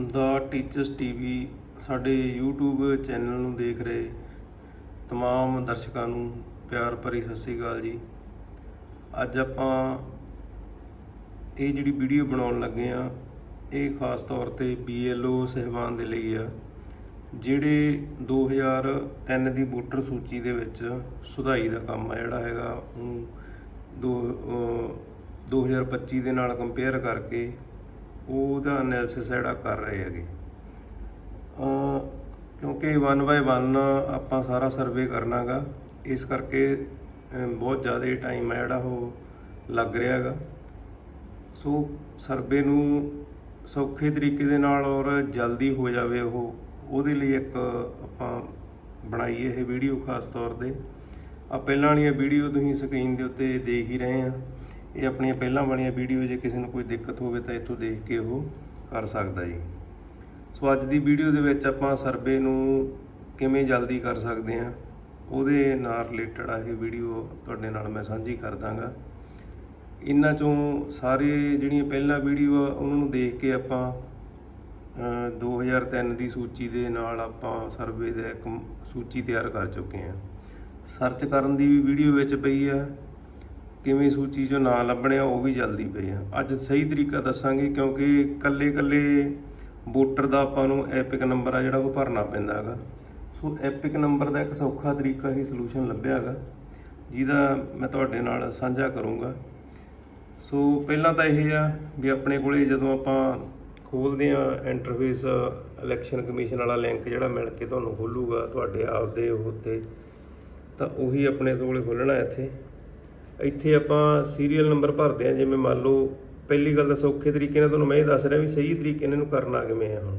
ਦਾ teachers TV ਸਾਡੇ YouTube channel ਨੂੰ ਦੇਖ ਰਹੇ ਤਮਾਮ ਦਰਸ਼ਕਾਂ ਨੂੰ ਪਿਆਰ ਭਰੀ ਸਤਿ ਸ੍ਰੀ ਅਕਾਲ ਜੀ। ਅੱਜ ਆਪਾਂ ਇਹ ਜਿਹੜੀ ਵੀਡੀਓ ਬਣਾਉਣ ਲੱਗੇ ਆ ਇਹ ਖਾਸ ਤੌਰ ਤੇ BLO ਸਹਿਬਾਨ ਦੇ ਲਈ ਆ, ਜਿਹੜੇ 2003 ਦੀ ਵੋਟਰ ਸੂਚੀ ਦੇ ਵਿੱਚ ਸੁਧਾਈ ਦਾ ਕੰਮ ਆ ਜਿਹੜਾ ਹੈਗਾ, ਉਹ ਦੋ, ਅਹ 2025 ਦੇ ਨਾਲ ਕੰਪੇਅਰ ਕਰਕੇ ਉਹਦਾ ਐਨਾਲਿਸਿਸ ਜਿਹੜਾ ਕਰ ਰਹੇ ਹੈਗੇ। ਕਿਉਂਕਿ 1 ਬਾਏ 1 ਆਪਾਂ ਸਾਰਾ ਸਰਵੇ ਕਰਨਾਗਾ। ਇਸ ਕਰਕੇ ਬਹੁਤ ਜ਼ਿਆਦਾ ਟਾਈਮ ਹੈ ਜਿਹੜਾ ਉਹ ਲੱਗ ਰਿਹਾ ਹੈਗਾ ਸੋ ਸਰਵੇ ਨੂੰ ਸੌਖੇ ਤਰੀਕੇ ਦੇ ਨਾਲ ਔਰ ਜਲਦੀ ਹੋ ਜਾਵੇ ਉਹ, ਉਹਦੇ ਲਈ ਇੱਕ ਆਪਾਂ ਬਣਾਈ ਇਹ ਵੀਡੀਓ ਖਾਸ ਤੌਰ ਤੇ। ਆ ਪਹਿਲਾਂ ਵਾਲੀਆਂ ਵੀਡੀਓ ਤੁਸੀਂ ਸਕਰੀਨ ਦੇ ਉੱਤੇ ਦੇਖ ਹੀ ਰਹੇ ਆ। ਇਹ ਆਪਣੀਆਂ ਪਹਿਲਾਂ ਵਾਲੀਆਂ ਵੀਡੀਓ ਜੇ ਕਿਸੇ ਨੂੰ ਕੋਈ ਦਿੱਕਤ ਹੋਵੇ ਤਾਂ ਇੱਥੋਂ ਦੇਖ ਕੇ ਉਹ ਕਰ ਸਕਦਾ ਜੀ। ਸੋ ਅੱਜ ਦੀ ਵੀਡੀਓ ਦੇ ਵਿੱਚ ਆਪਾਂ ਸਰਵੇ ਨੂੰ ਕਿਵੇਂ ਜਲਦੀ ਕਰ ਸਕਦੇ ਆ ਉਹਦੇ ਨਾਲ ਰਿਲੇਟਡ ਆ ਇਹ ਵੀਡੀਓ ਤੁਹਾਡੇ ਨਾਲ ਮੈਂ ਸਾਂਝੀ ਕਰ ਦਾਂਗਾ। ਇਹਨਾਂ ਚੋਂ ਸਾਰੇ ਜਿਹੜੀਆਂ ਪਹਿਲਾਂ ਵੀਡੀਓ ਆ ਉਹਨਾਂ ਨੂੰ ਦੇਖ ਕੇ ਆਪਾਂ ਅ, 2003 ਦੀ ਸੂਚੀ ਦੇ ਨਾਲ ਆਪਾਂ ਸਰਵੇ ਦਾ ਇੱਕ ਸੂਚੀ ਤਿਆਰ ਕਰ ਚੁੱਕੇ ਹਾਂ। ਸਰਚ ਕਰਨ ਦੀ ਵੀ ਵੀਡੀਓ ਵਿੱਚ ਪਈ ਆ। ਕਿਵੇਂ ਸੂਚੀ ਚੋਂ ਨਾਂ ਲੱਭਣੇ ਆ ਉਹ ਵੀ ਜਲਦੀ ਪਈ ਆ। ਅੱਜ ਸਹੀ ਤਰੀਕਾ ਦੱਸਾਂਗੇ ਕਿਉਂਕਿ ਕੱਲੇ ਕੱਲੇ ਵੋਟਰ ਦਾ ਆਪਾਂ ਨੂੰ ਐਪਿਕ ਨੰਬਰ ਆ ਜਿਹੜਾ ਉਹ ਭਰਨਾ ਪੈਂਦਾ ਹੈਗਾ। ਸੋ ਐਪਿਕ ਨੰਬਰ ਦਾ ਇੱਕ ਸੌਖਾ ਤਰੀਕਾ ਹੀ ਸੋਲੂਸ਼ਨ ਲੱਭਿਆ ਹੈਗਾ। ਜਿਹਦਾ ਮੈਂ ਤੁਹਾਡੇ ਨਾਲ ਸਾਂਝਾ ਕਰੂੰਗਾ। ਸੋ ਪਹਿਲਾਂ ਤਾਂ ਇਹ ਆ ਵੀ ਆਪਣੇ ਕੋਲੇ ਜਦੋਂ ਆਪਾਂ ਖੋਲਦੇ ਆ ਇੰਟਰਫੇਸ ਇਲੈਕਸ਼ਨ ਕਮਿਸ਼ਨ ਵਾਲਾ ਲਿੰਕ ਜਿਹੜਾ ਮਿਲ ਕੇ ਤੁਹਾਨੂੰ ਖੋਲੂਗਾ ਤੁਹਾਡੇ ਆਪ ਦੇ ਉੱਤੇ, ਤਾਂ ਉਹੀ ਆਪਣੇ ਕੋਲੇ ਖੋਲਣਾ ਇੱਥੇ। ਇੱਥੇ ਆਪਾਂ ਸੀਰੀਅਲ ਨੰਬਰ ਭਰਦੇ ਆ ਜਿਵੇਂ ਮੰਨ ਲਓ ਪਹਿਲੀ ਗੱਲ ਤਾਂ ਸੌਖੇ ਤਰੀਕੇ ਨਾਲ ਤੁਹਾਨੂੰ ਮੈਂ ਇਹ ਦੱਸ ਰਿਹਾ ਵੀ ਸਹੀ ਤਰੀਕੇ ਨਾਲ ਇਹਨੂੰ ਕਰਨਾ ਕਿਵੇਂ ਆ ਹੁਣ।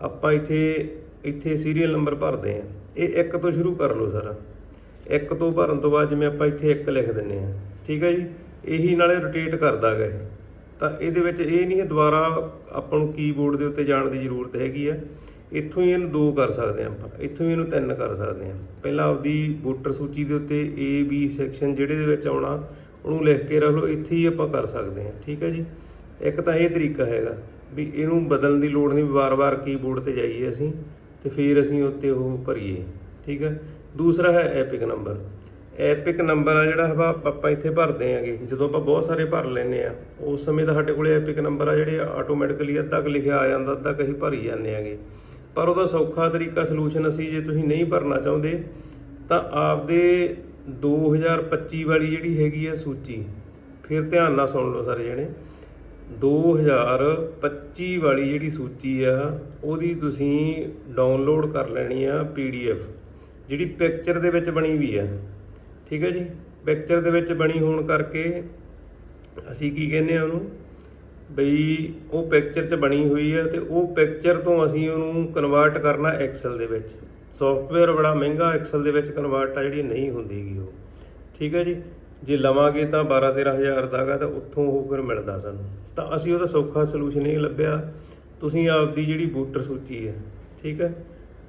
ਆਪਾਂ ਇੱਥੇ ਇੱਥੇ ਸੀਰੀਅਲ ਨੰਬਰ ਭਰਦੇ ਆ ਇਹ ਇੱਕ ਤੋਂ ਸ਼ੁਰੂ ਕਰ ਲਓ ਸਾਰਾ। ਇੱਕ ਤੋਂ ਭਰਨ ਤੋਂ ਬਾਅਦ ਜਿਵੇਂ ਆਪਾਂ ਇੱਥੇ ਇੱਕ ਲਿਖ ਦਿੰਨੇ ਆ ਠੀਕ ਹੈ ਜੀ? ਇਹੀ ਨਾਲੇ ਰੋਟੇਟ ਕਰਦਾ ਗਾ ਇਹ। ਤਾਂ ਇਹਦੇ ਵਿੱਚ ਇਹ ਨਹੀਂ ਹੈ ਦੁਬਾਰਾ ਆਪਾਂ ਨੂੰ ਕੀਬੋਰਡ ਦੇ ਉੱਤੇ ਜਾਣ ਦੀ ਜ਼ਰੂਰਤ ਹੈਗੀ ਆ ਇੱਥੋਂ ਹੀ ਇਹਨੂੰ ਦੋ ਕਰ ਸਕਦੇ ਹਾਂ ਆਪਾਂ, ਇੱਥੋਂ ਹੀ ਇਹਨੂੰ ਤਿੰਨ ਕਰ ਸਕਦੇ ਹਾਂ। ਪਹਿਲਾਂ ਆਪਦੀ ਵੋਟਰ ਸੂਚੀ ਦੇ ਉੱਤੇ A, B ਸੈਕਸ਼ਨ ਜਿਹੜੇ ਦੇ ਵਿੱਚ ਆਉਣਾ, ਉਹਨੂੰ ਲਿਖ ਕੇ ਰੱਖ ਲਓ, ਇੱਥੇ ਹੀ ਆਪਾਂ ਕਰ ਸਕਦੇ ਹਾਂ, ਠੀਕ ਹੈ ਜੀ? ਇੱਕ ਤਾਂ ਇਹ ਤਰੀਕਾ ਹੈਗਾ ਵੀ ਇਹਨੂੰ ਬਦਲਣ ਦੀ ਲੋੜ ਨਹੀਂ, ਵਾਰ-ਵਾਰ ਕੀਬੋਰਡ ਤੇ ਜਾਈਏ ਅਸੀਂ ਤੇ ਫਿਰ ਅਸੀਂ ਉੱਤੇ ਉਹ ਭਰੀਏ, ਠੀਕ ਹੈ? ਦੂਸਰਾ ਹੈ ਐਪਿਕ ਨੰਬਰ ਐਪਿਕ ਨੰਬਰ ਆ ਜਿਹੜਾ ਹੈਗਾ ਆਪਾਂ ਇੱਥੇ ਭਰਦੇ ਆਂਗੇ, ਜਦੋਂ ਆਪਾਂ ਬਹੁਤ ਸਾਰੇ ਭਰ ਲੈਨੇ ਆ ਉਸ ਸਮੇਂ ਤਾਂ ਸਾਡੇ ਕੋਲੇ ਐਪਿਕ ਨੰਬਰ ਆ ਜਿਹੜੇ ਆਟੋਮੈਟਿਕਲੀ ਅੱਧਾ ਕੁ ਲਿਖਿਆ ਆ ਜਾਂਦਾ, ਅੱਧਾ ਕਹੀ ਭਰੀ ਜਾਂਦੇ ਆਂਗੇ। ਪਰ ਉਹਦਾ ਸੌਖਾ ਤਰੀਕਾ ਸੋਲੂਸ਼ਨ ਅਸੀਂ ਜੇ ਤੁਸੀਂ ਨਹੀਂ ਭਰਨਾ ਚਾਹੁੰਦੇ, ਤਾਂ ਆਪਦੇ 2025 ਵਾਲੀ ਜਿਹੜੀ ਹੈਗੀ ਆ ਸੂਚੀ, ਫਿਰ ਧਿਆਨ ਨਾਲ ਸੁਣ ਲਓ ਸਾਰੇ ਜਣੇ। 2025 ਵਾਲੀ ਜਿਹੜੀ ਸੂਚੀ ਆ, ਉਹਦੀ ਤੁਸੀਂ ਡਾਊਨਲੋਡ ਕਰ ਲੈਣੀ ਆ ਪੀਡੀਐਫ ਜਿਹੜੀ ਪਿਕਚਰ ਦੇ ਵਿੱਚ ਬਣੀ ਵੀ ਆ। ਠੀਕ ਹੈ ਜੀ? ਪਿਕਚਰ ਦੇ ਵਿੱਚ ਬਣੀ ਹੋਣ ਕਰਕੇ ਅਸੀਂ ਕੀ ਕਹਿੰਦੇ ਆ ਉਹਨੂੰ? ਬਈ ਉਹ ਪਿਕਚਰ 'ਚ ਬਣੀ ਹੋਈ ਹੈ ਤੇ ਉਹ ਪਿਕਚਰ ਤੋਂ ਅਸੀਂ ਉਹਨੂੰ ਕਨਵਰਟ ਕਰਨਾ ਐਕਸਲ ਦੇ ਵਿੱਚ। ਸੌਫਟਵੇਅਰ ਬੜਾ ਮਹਿੰਗਾ ਐਕਸਲ ਦੇ ਵਿੱਚ ਕਨਵਰਟ ਆ, ਜਿਹੜੀ ਨਹੀਂ ਹੁੰਦੀਗੀ ਉਹ। ਠੀਕ ਹੈ ਜੀ? ਜੇ ਲਵਾਂਗੇ ਤਾਂ 12 13000 ਦਾ ਹੈਗਾ ਤਾਂ ਉੱਥੋਂ ਉਹ ਫਿਰ ਮਿਲਦਾ ਸਾਨੂੰ। ਤਾਂ ਅਸੀਂ ਉਹਦਾ ਸੌਖਾ ਸੋਲੂਸ਼ਨ ਇਹ ਲੱਭਿਆ, ਤੁਸੀਂ ਆਪਦੀ ਜਿਹੜੀ ਵੋਟਰ ਸੂਚੀ ਹੈ, ਠੀਕ ਹੈ?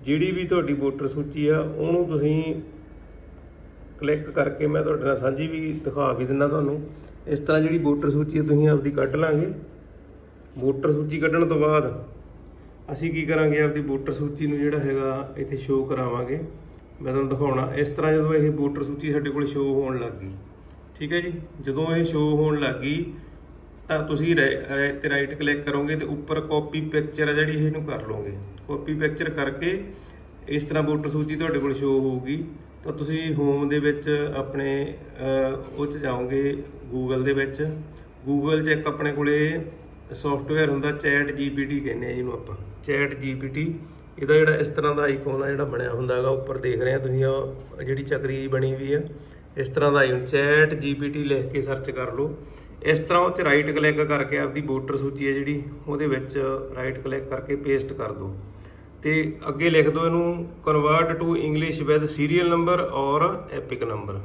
ਜਿਹੜੀ ਵੀ ਤੁਹਾਡੀ ਵੋਟਰ ਸੂਚੀ ਆ, ਉਹਨੂੰ ਤੁਸੀਂ ਕਲਿੱਕ ਕਰਕੇ ਮੈਂ ਤੁਹਾਡੇ ਨਾਲ ਸਾਂਝੀ ਵੀ ਦਿਖਾ ਵੀ ਦਿੰਦਾ ਤੁਹਾਨੂੰ। ਇਸ ਤਰ੍ਹਾਂ ਜਿਹੜੀ ਵੋਟਰ ਸੂਚੀ ਹੈ ਤੁਸੀਂ ਆਪਦੀ ਕੱਢ ਲਾਂਗੇ। ਵੋਟਰ ਸੂਚੀ ਕੱਢਣ ਤੋਂ ਬਾਅਦ ਅਸੀਂ ਕੀ ਕਰਾਂਗੇ, ਆਪਦੀ ਵੋਟਰ ਸੂਚੀ ਨੂੰ ਜਿਹੜਾ ਹੈਗਾ ਇੱਥੇ ਸ਼ੋਅ ਕਰਾਵਾਂਗੇ। ਮੈਂ ਤੁਹਾਨੂੰ ਦਿਖਾਉਣਾ, ਇਸ ਤਰ੍ਹਾਂ ਜਦੋਂ ਇਹ ਵੋਟਰ ਸੂਚੀ ਸਾਡੇ ਕੋਲ ਸ਼ੋਅ ਹੋਣ ਲੱਗ ਗਈ, ਠੀਕ ਹੈ ਜੀ? ਜਦੋਂ ਇਹ ਸ਼ੋਅ ਹੋਣ ਲੱਗ ਗਈ, ਤਾਂ ਤੁਸੀਂ ਰਾ- ਰਾ- ਤੇ ਰਾਈਟ ਕਲਿੱਕ ਕਰੋਗੇ ਤੇ ਉੱਪਰ ਕਾਪੀ ਪਿਕਚਰ ਹੈ ਜਿਹੜੀ, ਇਹਨੂੰ ਕਰ ਲਓਗੇ। ਕਾਪੀ ਪਿਕਚਰ ਕਰਕੇ ਇਸ ਤਰ੍ਹਾਂ ਵੋਟਰ ਸੂਚੀ ਤੁਹਾਡੇ ਕੋਲ ਸ਼ੋਅ ਹੋਊਗੀ। ਤਾਂ ਤੁਸੀਂ ਹੋਮ ਦੇ ਵਿੱਚ ਆਪਣੇ ਉਹ 'ਚ ਜਾਓਗੇ ਗੂਗਲ ਦੇ ਵਿੱਚ। ਗੂਗਲ 'ਚ ਇੱਕ ਆਪਣੇ ਕੋਲੇ ਸੌਫਟਵੇਅਰ ਹੁੰਦਾ ਚੈਟ ਜੀਪੀਟੀ ਕਹਿੰਦੇ ਆ ਜਿਹਨੂੰ ਆਪਾਂ। ਚੈਟ ਜੀਪੀਟੀ ਇਹਦਾ ਜਿਹੜਾ ਇਸ ਤਰ੍ਹਾਂ ਦਾ ਆਈਕਨ ਆ ਜਿਹੜਾ ਬਣਿਆ ਹੁੰਦਾ ਹੈਗਾ, ਉੱਪਰ ਦੇਖ ਰਹੇ ਆ ਤੁਸੀਂ ਉਹ ਜਿਹੜੀ ਚੱਕਰੀ ਬਣੀ ਵੀ ਆ। ਇਸ ਤਰ੍ਹਾਂ ਦਾ ਆਈਕਨ ਚੈਟ ਜੀਪੀਟੀ ਲਿਖ ਕੇ ਸਰਚ ਕਰ ਲਓ। ਇਸ ਤਰ੍ਹਾਂ ਉਹ ਚ ਰਾਈਟ ਕਲਿੱਕ ਕਰਕੇ ਆਪਦੀ ਵੋਟਰ ਸੂਚੀ ਹੈ ਜਿਹੜੀ, ਉਹਦੇ ਵਿੱਚ ਰਾਈਟ ਕਲਿੱਕ ਕਰਕੇ ਪੇਸਟ ਕਰ ਦਿਓ। ਤੇ ਅੱਗੇ ਲਿਖ ਦਿਓ ਇਹਨੂੰ convert to English with serial number ਔਰ ਐਪਿਕ ਨੰਬਰ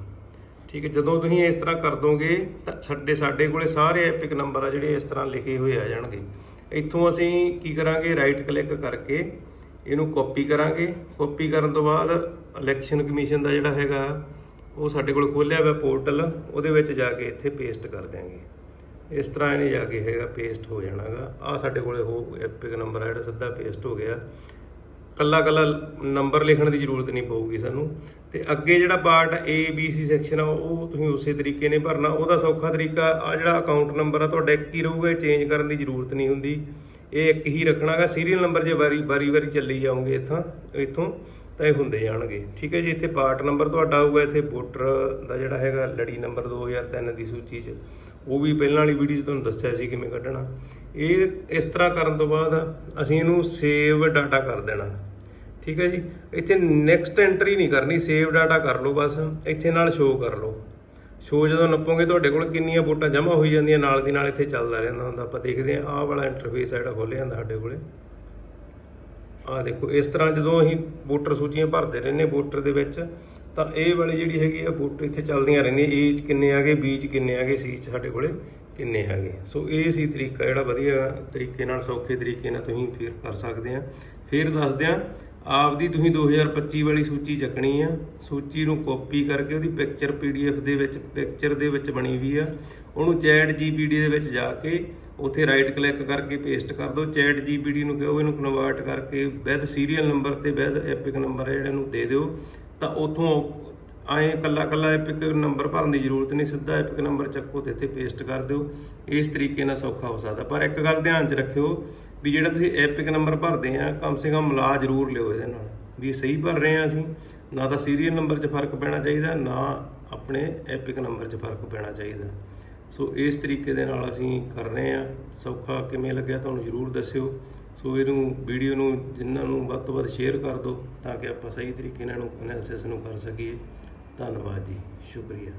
ਠੀਕ ਹੈ, ਜਦੋਂ ਤੁਸੀਂ ਇਸ ਤਰ੍ਹਾਂ ਕਰ ਦੋਗੇ, ਤਾਂ ਸਾਡੇ ਸਾਡੇ ਕੋਲੇ ਸਾਰੇ ਐਪਿਕ ਨੰਬਰ ਆ ਜਿਹੜੇ ਇਸ ਤਰ੍ਹਾਂ ਲਿਖੇ ਹੋਏ ਆ ਜਾਣਗੇ। ਇੱਥੋਂ ਅਸੀਂ ਕੀ ਕਰਾਂਗੇ ਰਾਈਟ ਕਲਿੱਕ ਕਰਕੇ ਇਹਨੂੰ ਕਾਪੀ ਕਰਾਂਗੇ। ਕਾਪੀ ਕਰਨ ਤੋਂ ਬਾਅਦ ਇਲੈਕਸ਼ਨ ਕਮਿਸ਼ਨ ਦਾ ਜਿਹੜਾ ਹੈਗਾ, ਉਹ ਸਾਡੇ ਕੋਲ ਖੋਲਿਆ ਹੋਇਆ ਪੋਰਟਲ ਉਹਦੇ ਵਿੱਚ ਜਾ ਕੇ ਇੱਥੇ ਪੇਸਟ ਕਰ ਦਿਆਂਗੇ। ਇਸ ਤਰ੍ਹਾਂ ਇਹਨੇ ਜਾ ਕੇ ਹੈਗਾ ਪੇਸਟ ਹੋ ਜਾਣਾਗਾ। ਆ ਸਾਡੇ ਕੋਲੇ ਹੋ ਐਪਿਕ ਨੰਬਰ ਆ ਜਿਹੜਾ ਸਿੱਧਾ ਪੇਸਟ ਹੋ ਗਿਆ। ਕੱਲਾ ਕੱਲਾ ਨੰਬਰ ਲਿਖਣ ਦੀ ਜ਼ਰੂਰਤ ਨਹੀਂ ਪਊਗੀ ਸਾਨੂੰ। ਤੇ ਅੱਗੇ ਜਿਹੜਾ part A, B, C section ਆ, ਉਹ ਤੁਸੀਂ ਉਸੇ ਤਰੀਕੇ ਨੇ ਭਰਨਾ। ਉਹਦਾ ਸੌਖਾ ਤਰੀਕਾ ਆ ਜਿਹੜਾ ਅਕਾਊਂਟ ਨੰਬਰ ਆ, ਤੁਹਾਡਾ ਇੱਕ ਹੀ ਰਹੂਗਾ ਚੇਂਜ ਕਰਨ ਦੀ ਜ਼ਰੂਰਤ ਨਹੀਂ ਹੁੰਦੀ। ਇਹ ਇੱਕ ਹੀ ਰੱਖਣਾਗਾ। ਸੀਰੀਅਲ ਨੰਬਰ ਜੇ ਵਾਰੀ ਵਾਰੀ ਵਾਰੀ ਚੱਲੀ ਜਾਓਗੇ ਇੱਥੋਂ ਇੱਥੋਂ, ਤਾਂ ਇਹ ਹੁੰਦੇ ਜਾਣਗੇ। ਠੀਕ ਹੈ ਜੀ, ਇੱਥੇ ਪਾਰਟ ਨੰਬਰ ਤੁਹਾਡਾ ਆਊਗਾ, ਇੱਥੇ ਵੋਟਰ ਦਾ ਜਿਹੜਾ ਹੈਗਾ, ਲੜੀ ਨੰਬਰ 2003 ਦੀ ਸੂਚੀ 'ਚ। ਉਹ ਵੀ ਪਹਿਲਾਂ ਵਾਲੀ ਵੀਡੀਓ 'ਚ ਤੁਹਾਨੂੰ ਦੱਸਿਆ ਸੀ ਕਿਵੇਂ ਕੱਢਣਾ। ਇਹ ਇਸ ਤਰ੍ਹਾਂ ਕਰਨ ਤੋਂ ਬਾਅਦ ਅਸੀਂ ਇਹਨੂੰ ਸੇਵ ਡਾਟਾ ਕਰ ਦੇਣਾ। ਠੀਕ ਹੈ ਜੀ? ਇੱਥੇ ਨੈਕਸਟ ਐਂਟਰੀ ਨਹੀਂ ਕਰਨੀ ਸੇਵ ਡਾਟਾ ਕਰ ਲਓ ਬਸ, ਇੱਥੇ ਨਾਲ ਸ਼ੋ ਕਰ ਲਓ। ਸ਼ੋ ਜਦੋਂ ਨੱਪੋਗੇ ਤੁਹਾਡੇ ਕੋਲ ਕਿੰਨੀਆਂ ਵੋਟਾਂ ਜਮ੍ਹਾਂ ਹੋਈ ਜਾਂਦੀਆਂ, ਨਾਲ ਦੀ ਨਾਲ ਇੱਥੇ ਚੱਲਦਾ ਰਹਿੰਦਾ ਹੁੰਦਾ। ਆਪਾਂ ਦੇਖਦੇ ਹਾਂ, ਆਹ ਵਾਲਾ ਇੰਟਰਫੇਸ ਜਿਹੜਾ ਖੋਲ੍ਹਿਆ ਜਾਂਦਾ ਸਾਡੇ ਕੋਲੇ। ਆਹ ਦੇਖੋ, ਇਸ ਤਰ੍ਹਾਂ ਜਦੋਂ ਅਸੀਂ ਵੋਟਰ ਸੂਚੀਆਂ ਭਰਦੇ ਰਹਿੰਦੇ ਵੋਟਰ ਦੇ ਵਿੱਚ, ਤਾਂ ਇਹ ਵਾਲੀ ਜਿਹੜੀ ਹੈਗੀ ਆ ਵੋਟਰ ਇੱਥੇ ਚੱਲਦੀਆਂ ਰਹਿੰਦੀਆਂ। ਏ 'ਚ ਕਿੰਨੇ ਆ ਬੀ 'ਚ ਕਿੰਨੇ ਆ ਸੀ 'ਚ ਸਾਡੇ ਕੋਲੇ ਕਿੰਨੇ ਹੈਗੇ ਸੋ ਇਹ ਸੀ ਤਰੀਕਾ ਜਿਹੜਾ ਵਧੀਆ ਤਰੀਕੇ ਨਾਲ, ਸੌਖੇ ਤਰੀਕੇ ਨਾਲ ਤੁਸੀਂ ਫਿਰ ਕਰ ਸਕਦੇ ਆ ਫਿਰ ਦੱਸਦੇ ਆ ਆਪਦੀ ਤੁਸੀਂ 2025 ਵਾਲੀ ਸੂਚੀ ਚੱਕਣੀ ਆ, ਸੂਚੀ ਨੂੰ ਕਾਪੀ ਕਰਕੇ ਉਹਦੀ ਪਿਕਚਰ ਪੀਡੀਐਫ ਦੇ ਵਿੱਚ ਪਿਕਚਰ ਦੇ ਵਿੱਚ ਬਣੀ ਹੋਈ ਆ। ਉਹਨੂੰ ਚੈਟ ਜੀਪੀਡੀ ਦੇ ਵਿੱਚ ਜਾ ਕੇ ਉੱਥੇ ਰਾਈਟ ਕਲਿੱਕ ਕਰਕੇ ਪੇਸਟ ਕਰ ਦਿਓ। ਚੈਟ ਜੀਪੀਡੀ ਨੂੰ ਕਹੋ ਇਹਨੂੰ ਕਨਵਰਟ ਕਰਕੇ ਵਿਦ ਸੀਰੀਅਲ ਨੰਬਰ ਤੇ ਵਿਦ ਐਪਿਕ ਨੰਬਰ ਜਿਹੜੇ ਨੂੰ ਦੇ ਦਿਓ। ਤਾਂ ਉਥੋਂ ਆਏ ਕੱਲਾ ਕੱਲਾ ਐਪਿਕ ਨੰਬਰ ਭਰਨ ਦੀ ਜ਼ਰੂਰਤ ਨਹੀਂ, ਸਿੱਧਾ ਐਪਿਕ ਨੰਬਰ ਚੱਕੋ ਤੇ ਇੱਥੇ ਪੇਸਟ ਕਰ ਦਿਓ। ਇਸ ਤਰੀਕੇ ਨਾਲ ਸੌਖਾ ਹੋ ਸਕਦਾ। ਪਰ ਇੱਕ ਗੱਲ ਧਿਆਨ 'ਚ ਰੱਖਿਓ ਵੀ ਜਿਹੜਾ ਤੁਸੀਂ ਐਪਿਕ ਨੰਬਰ ਭਰਦੇ ਆ, ਕਮ ਸੇ ਕਮ ਮਿਲਾ ਜ਼ਰੂਰ ਲਿਓ ਇਹਦੇ ਨਾਲ। ਵੀ ਸਹੀ ਭਰ ਰਹੇ ਆ ਅਸੀਂ, ਨਾ ਤਾਂ ਸੀਰੀਅਲ ਨੰਬਰ 'ਚ ਫ਼ਰਕ ਪੈਣਾ ਚਾਹੀਦਾ, ਨਾ ਆਪਣੇ ਐਪਿਕ ਨੰਬਰ 'ਚ ਫ਼ਰਕ ਪੈਣਾ ਚਾਹੀਦਾ। ਸੋ ਇਸ ਤਰੀਕੇ ਦੇ ਨਾਲ ਅਸੀਂ ਕਰ ਰਹੇ ਆ। ਸੌਖਾ ਕਿਵੇਂ ਲੱਗਿਆ ਤੁਹਾਨੂੰ ਜ਼ਰੂਰ ਦੱਸਿਓ। ਸੋ ਇਹਨੂੰ ਵੀਡੀਓ ਨੂੰ, ਜਿਨ੍ਹਾਂ ਨੂੰ ਵੱਧ ਤੋਂ ਵੱਧ ਸ਼ੇਅਰ ਕਰ ਦਿਓ, ਤਾਂ ਕਿ ਆਪਾਂ ਸਹੀ ਤਰੀਕੇ ਨਾਲ ਇਹਨੂੰ ਐਨਾਲਿਸਿਸ ਨੂੰ ਕਰ ਸਕੀਏ। ਧੰਨਵਾਦ ਜੀ। ਸ਼ੁਕਰੀਆ।